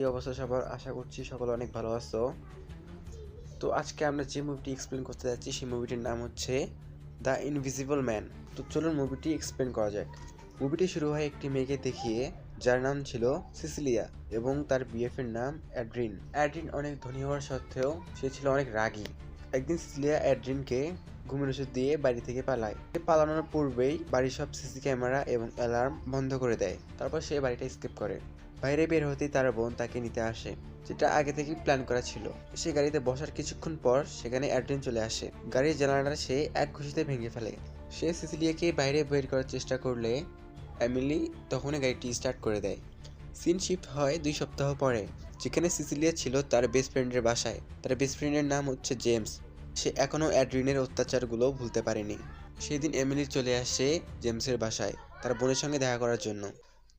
এই অবস্থা সবার আশা করছি সকলে অনেক ভালো আছো। তো আজকে আমরা যে মুভিটি এক্সপ্লেন করতে যাচ্ছি, সেই মুভিটির নাম হচ্ছে দ্য ইনভিজিবল ম্যান তো চলুন মুভিটি এক্সপ্লেন করা যাক। মুভিটি শুরু হয় একটি মেয়েকে দেখিয়ে, যার নাম ছিল সিসিলিয়া এবং তার বিএফের নাম অ্যাড্রিন। অ্যাড্রিন অনেক ধনী হওয়ার সত্ত্বেও সে ছিল অনেক রাগী। একদিন সিসিলিয়া অ্যাড্রিনকে ঘুমের ওষুধ দিয়ে বাড়ি থেকে পালায়। সে পালানোর পূর্বেই বাড়ির সব সিসি ক্যামেরা এবং অ্যালার্ম বন্ধ করে দেয়। তারপর সে বাড়িটা স্কেপ করে। বাইরে বের হতেই তার বোন তাকে নিতে আসে, যেটা আগে থেকেই প্ল্যান করা ছিল। সে গাড়িতে বসার কিছুক্ষণ পর সেখানে অ্যাড্রিন চলে আসে। গাড়ির জানালাটা সে এক খুশিতে ভেঙে ফেলে। সে সিসিলিয়াকে বাইরে বের করার চেষ্টা করলে অ্যামিলি তখনই গাড়িটি স্টার্ট করে দেয়। সিন শিফট হয় দুই সপ্তাহ পরে, যেখানে সিসিলিয়া ছিল তার বেস্ট ফ্রেন্ডের বাসায়। তার বেস্ট ফ্রেন্ডের নাম হচ্ছে জেমস। সে এখনও অ্যাড্রিনের অত্যাচারগুলো ভুলতে পারেনি। সেদিন এমিলি চলে আসে জেমসের বাসায়, তার বোনের সঙ্গে দেখা করার জন্য।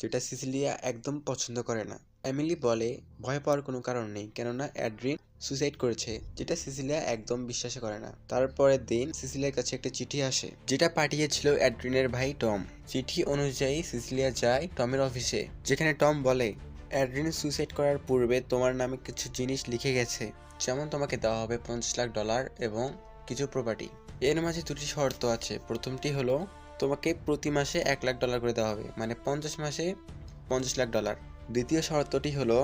যেটা সিসিলিয়া একদম পছন্দ করে না। এমিলি বলে, ভয় পাওয়ার কোনো কারণ নেই, কেননা অ্যাড্রিন সুসাইড করেছে, যেটা সিসিলিয়া একদম বিশ্বাস করে না। তারপরের দিন সিসিলিয়ার কাছে একটা চিঠি আসে, যেটা পাঠিয়েছিল অ্যাড্রিনের ভাই টম। চিঠি অনুযায়ী সিসিলিয়া যায় টমের অফিসে, যেখানে টম বলে, অ্যাড্রিন সুসাইড করার পূর্বে তোমার নামে কিছু জিনিস লিখে গেছে, যেমন তোমাকে দেওয়া হবে পঞ্চাশ লাখ ডলার এবং কিছু প্রপার্টি। এর মাঝে দুটি শর্ত আছে। প্রথমটি হলো তোমাকে প্রতি মাসে এক লাখ ডলার করে দেওয়া হবে। মানে পঞ্চাশ মাসে পঞ্চাশ লাখ ডলার দ্বিতীয় শর্তটি হলো,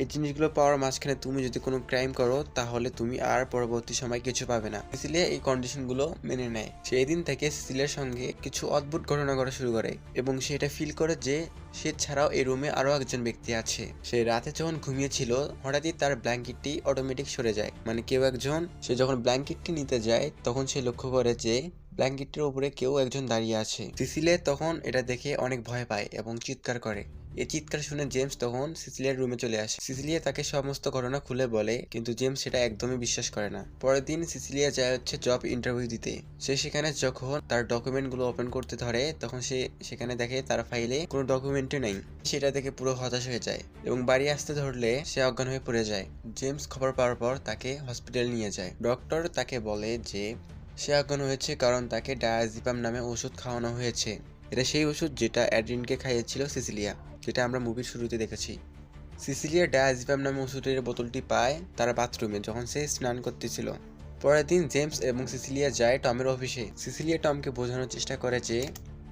এই জিনিসগুলো পাওয়ার মাঝখানে তুমি যদি কোনো ক্রাইম করো, তাহলে তুমি আর পরবর্তী সময় কিছু পাবে না। সিসিলিয়া এই কন্ডিশনগুলো মেনে নেয়। সেই দিন থেকে সিসিলিয়ার সঙ্গে কিছু অদ্ভুত ঘটনা ঘটা শুরু করে এবং সে এটা ফিল করে যে সে ছাড়াও এই রুমে আরও একজন ব্যক্তি আছে। সে রাতে যখন ঘুমিয়েছিল, হঠাৎই তার ব্ল্যাঙ্কেটটি অটোমেটিক সরে যায়। মানে কেউ একজন, সে যখন ব্ল্যাঙ্কেটটি নিতে যায়, তখন সে লক্ষ্য করে যে ব্ল্যাঙ্কেটের উপরে কেউ একজন দাঁড়িয়ে আছে। সিসিলে তখন এটা দেখে অনেক ভয় পায় এবং চিৎকার করে। এই চিৎকার শুনে জেমস তখন সিসিলিয়ার রুমে চলে আসে। সিসিলিয়া তাকে সমস্ত ঘটনা খুলে বলে, কিন্তু জেমস সেটা একদমই বিশ্বাস করে না। পরের দিন সিসিলিয়া যায় হচ্ছে জব ইন্টারভিউ দিতে। সে সেখানে যখন তার ডকুমেন্টগুলো ওপেন করতে ধরে, তখন সে সেখানে দেখে তার ফাইলে কোনো ডকুমেন্টই নেই। সেটা দেখে পুরো হতাশ হয়ে যায় এবং বাড়ি আসতে ধরলে সে অজ্ঞান হয়ে পড়ে যায়। জেমস খবর পাওয়ার পর তাকে হসপিটাল নিয়ে যায়। ডক্টর তাকে বলে যে সে অজ্ঞান হয়েছে কারণ তাকে ডায়াজিপাম নামে ওষুধ খাওয়ানো হয়েছে। এটা সেই ওষুধ যেটা অ্যাড্রিনকে খাইয়েছিল সিসিলিয়া, যেটা আমরা মুভির শুরুতে দেখেছি। সিসিলিয়া ডায়াজিপাম নামে ওষুধের বোতলটি পায় তার বাথরুমে যখন সে স্নান করতেছিল। পরের দিন জেমস এবং সিসিলিয়া যায় টমের অফিসে। সিসিলিয়া টমকে বোঝানোর চেষ্টা করে যে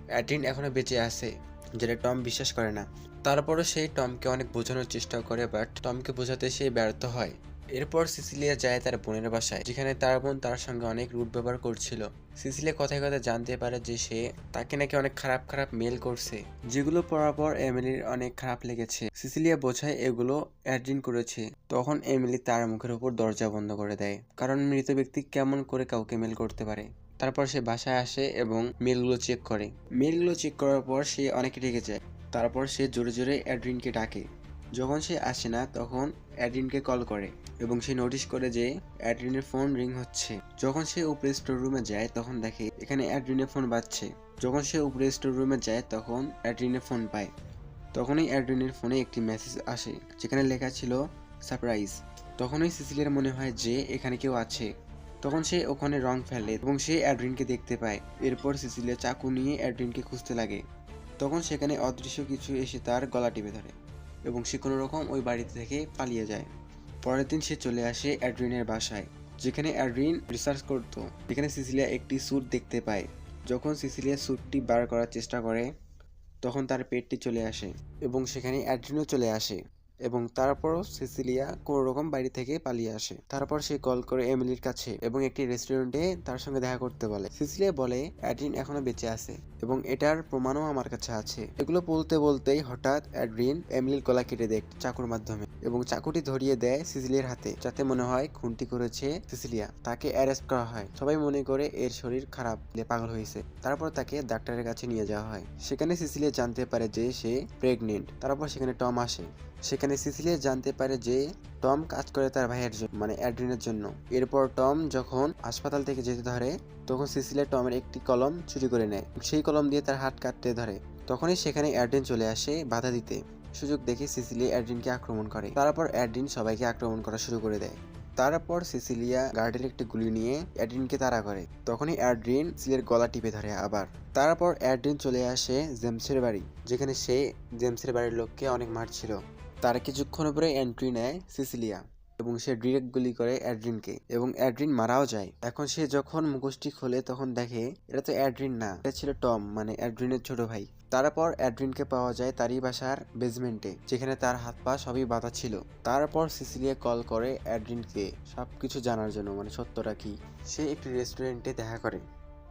অ্যাড্রিন এখনও বেঁচে আছে, যেটা টম বিশ্বাস করে না। তারপরও সেই টমকে অনেক বোঝানোর চেষ্টা করে, বাট টমকে বোঝাতে সে ব্যর্থ হয়। এরপর সিসিলিয়া যায় তার বোনের বাসায়, যেখানে তার বোন তার সঙ্গে অনেক রুট ব্যবহার করছিল। সিসিলিয়া কথায় কথায় জানতে পারে যে সে তাকে নাকি অনেক খারাপ খারাপ মেল করছে, যেগুলো পড়ার পর এমিলির অনেক খারাপ লেগেছে। সিসিলিয়া বোঝায় এগুলো অ্যাড্রিন করেছে, তখন এমিলি তার মুখের উপর দরজা বন্ধ করে দেয়, কারণ মৃত ব্যক্তি কেমন করে কাউকে মেল করতে পারে। তারপর সে বাসায় আসে এবং মেলগুলো চেক করে। মেলগুলো চেক করার পর সে অনেক রেগে যায়, তারপর সে জোরে জোরে অ্যাড্রিনকে ডাকে। যখন সে আসে না, তখন অ্যাড্রিনকে কল করে। এবং সে নোটিশ করে যে অ্যাড্রিনের ফোন রিং হচ্ছে। যখন সে উপরে স্টোর রুমে যায়, তখন দেখে এখানে অ্যাড্রিনের ফোন বাজছে। যখন সে উপরে স্টোর রুমে যায়, তখন অ্যাড্রিনের ফোন পায়। তখনই অ্যাড্রিনের ফোনে একটি মেসেজ আসে, যেখানে লেখা ছিল সারপ্রাইজ তখনই সিসিলিয়ার মনে হয় যে এখানে কেউ আছে। তখন সে ওখানে রং ফেলে এবং সে অ্যাড্রিনকে দেখতে পায়। এরপর সিসিলিয়া চাকু নিয়ে অ্যাড্রিনকে খুঁজতে লাগে। তখন সেখানে অদৃশ্য কিছু এসে তার গলা টিপে ধরে এবং সে কোনো রকম ওই বাড়িতে থেকে পালিয়ে যায়। পরের দিন সে চলে আসে অ্যাড্রিনের বাসায়, যেখানে অ্যাড্রিন রিসার্চ করতো। যেখানে সিসিলিয়া একটি স্যুট দেখতে পায়। যখন সিসিলিয়া স্যুটটি বার করার চেষ্টা করে, তখন তার পেটটি চলে আসে এবং সেখানে অ্যাড্রিনও চলে আসে এবং তারপরও সিসিলিয়া কোনো রকম বাড়ি থেকে পালিয়ে আসে। তারপর সে কল করে এমিলির কাছে এবং একটি রেস্টুরেন্টে তার সঙ্গে দেখা করতে বলে। সিসিলিয়া বলে, অ্যাড্রিন এখনও বেঁচে আছে এবং এটার প্রমাণও আমার কাছে আছে। এগুলো বলতে বলতেই হঠাৎ অ্যাড্রিন এমিলির গলা কেটে দেয় চাকুর মাধ্যমে। এবং চাকুটি ধরিয়ে দেয় সিসিলিয়ার হাতে, যাতে মনে হয় খুনটি করেছে সিসিলিয়া। তাকে অ্যারেস্ট করা হয়। সবাই মনে করে এর শরীর খারাপ পাগল হয়েছে। তারপর তাকে ডাক্তারের কাছে নিয়ে যাওয়া হয়। সেখানে সিসিলিয়া জানতে পারে যে সে প্রেগনেন্ট তারপর সেখানে টম আসে। সেখানে সিসিলিয়া জানতে পারে যে টম কাজ করে তার ভাইয়ের জন্য মানে অ্যাড্রিনের জন্য। এরপর টম যখন হাসপাতাল থেকে যেতে ধরে, তখন সিসিলিয়া টমের একটি কলম চুরি করে নেয়। সেই কলম দিয়ে তার হাত কাটতে ধরে। তখনই সেখানে অ্যাড্রিন চলে আসে বাধা দিতে। সুযোগ দেখে সিসিলিয়া অ্যাড্রিনকে আক্রমণ করে। তারপর অ্যাড্রিন সবাইকে আক্রমণ করা শুরু করে দেয়। তারপর সিসিলিয়া গার্ডের একটি গুলি নিয়ে অ্যাড্রিনকে তাড়া করে। তখনই অ্যাড্রিন সিলের গলা টিপে ধরে আবার। তারপর অ্যাড্রিন চলে আসে জেমসের বাড়ি, যেখানে সে জেমসের বাড়ির লোককে অনেক মারছিল। তার কিছুক্ষণ পরে এন্ট্রি নেয় সিসিলিয়া। এবং সে ডিরেক্ট গুলি করে অ্যাড্রিনকে এবং অ্যাড্রিন মারাও যায়। এখন সে যখন মুখোশটি খোলে, তখন দেখে এটা তো অ্যাড্রিন না, এটা ছিল টম মানে অ্যাড্রিনের ছোট ভাই। তারপর অ্যাড্রিনকে পাওয়া যায় তারই বাসার বেসমেন্টে যেখানে তার হাত পা সবই বাঁধা ছিল। তারপর সিসিলিয়া কল করে অ্যাড্রিনকে সবকিছু জানার জন্য মানে সত্যটা কি? সে একটি রেস্টুরেন্টে দেখা করে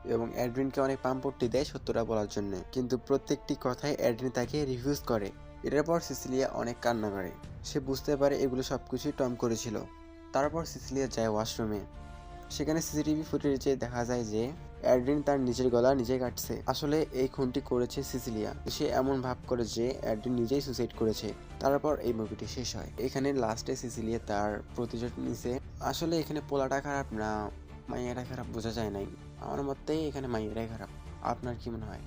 এবং অ্যাড্রিনকে অনেক পাম্পট্টি দেয় সত্যটা বলার জন্য। কিন্তু প্রত্যেকটি কথায় অ্যাড্রিন তাকে রিফিউজ করে। এটার পর সিসিলিয়া অনেক কান্না করে। সে বুঝতে পারে এগুলো সব কিছুই টম করেছিল। তারপর সিসিলিয়া যায় ওয়াশরুমে। সেখানে সিসিটিভি ফুটেজে দেখা যায় যে, অ্যাড্রিন তার নিজের গলা নিজে কাটছে। আসলে এই খুনটি করেছে সিসিলিয়া। সে এমন ভাব করে যে, অ্যাড্রিন নিজেই সুসাইড করেছে। তারপর এই মুভিটি শেষ হয়। এখানে লাস্টে সিসিলিয়া তার প্রতিশোধ নিছে। আসলে এখানে পোলাটা খারাপ না মাইয়াটা খারাপ বোঝা যায় নাই। আমার মতেই এখানে মাইয়াটাই খারাপ। আপনার কি মনে হয়?